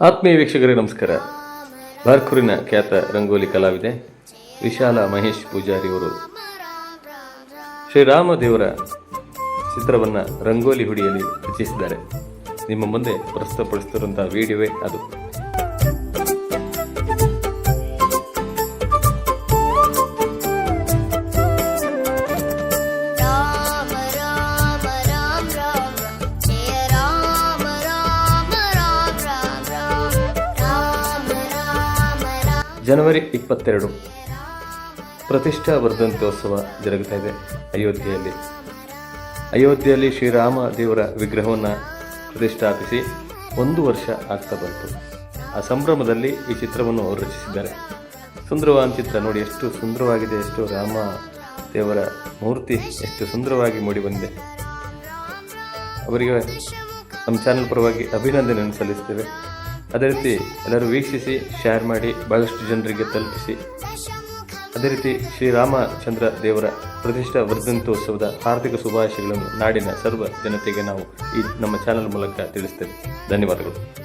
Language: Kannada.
ಆತ್ಮೀಯ ವೀಕ್ಷಕರಿಗೆ ನಮಸ್ಕಾರ. ಬಾರ್ಕೂರಿನ ಖ್ಯಾತ ರಂಗೋಲಿ ಕಲಾವಿದೆ ವಿಶಾಲ ಮಹೇಶ್ ಪೂಜಾರಿ ಅವರು ಶ್ರೀರಾಮ ದೇವರ ಚಿತ್ರವನ್ನು ರಂಗೋಲಿ ಹುಡಿಯಲ್ಲಿ ರಚಿಸಿದ್ದಾರೆ. ನಿಮ್ಮ ಮುಂದೆ ಪ್ರಸ್ತುತಪಡಿಸುತ್ತಿರುವಂತಹ ವಿಡಿಯೋವೇ ಅದು. ಜನವರಿ ಇಪ್ಪತ್ತೆರಡು. ಪ್ರತಿಷ್ಠಾ ವರ್ಧಂತ್ಯೋತ್ಸವ ಜರುಗುತ್ತಾ ಇದೆ ಅಯೋಧ್ಯೆಯಲ್ಲಿ. ಅಯೋಧ್ಯೆಯಲ್ಲಿ ಶ್ರೀರಾಮ ದೇವರ ವಿಗ್ರಹವನ್ನು ಪ್ರತಿಷ್ಠಾಪಿಸಿ ಒಂದು ವರ್ಷ ಆಗ್ತಾ ಬಂತು. ಆ ಸಂಭ್ರಮದಲ್ಲಿ ಈ ಚಿತ್ರವನ್ನು ಅವರು ರಚಿಸಿದ್ದಾರೆ. ಸುಂದರವಾದ ಚಿತ್ರ ನೋಡಿ ಎಷ್ಟು ಸುಂದರವಾಗಿದೆ, ಎಷ್ಟು ರಾಮ ದೇವರ ಮೂರ್ತಿ, ಎಷ್ಟು ಸುಂದರವಾಗಿ ಮೂಡಿಬಂದಿದೆ. ಅವರಿಗೆ ನಮ್ಮ ಚಾನಲ್ ಪರವಾಗಿ ಅಭಿನಂದನೆಯನ್ನು ಸಲ್ಲಿಸ್ತೇವೆ. ಅದೇ ರೀತಿ ಎಲ್ಲರೂ ವೀಕ್ಷಿಸಿ ಶೇರ್ ಮಾಡಿ ಭಾಳಷ್ಟು ಜನರಿಗೆ ತಲುಪಿಸಿ. ಅದೇ ರೀತಿ ಶ್ರೀರಾಮಚಂದ್ರ ದೇವರ ಪ್ರತಿಷ್ಠಾ ವರ್ಧಂತೋತ್ಸವದ ಆರ್ಥಿಕ ಶುಭಾಶಯಗಳನ್ನು ನಾಡಿನ ಸರ್ವ ಜನತೆಗೆ ನಾವು ಈ ನಮ್ಮ ಚಾನಲ್ ಮೂಲಕ ತಿಳಿಸ್ತೇವೆ. ಧನ್ಯವಾದಗಳು.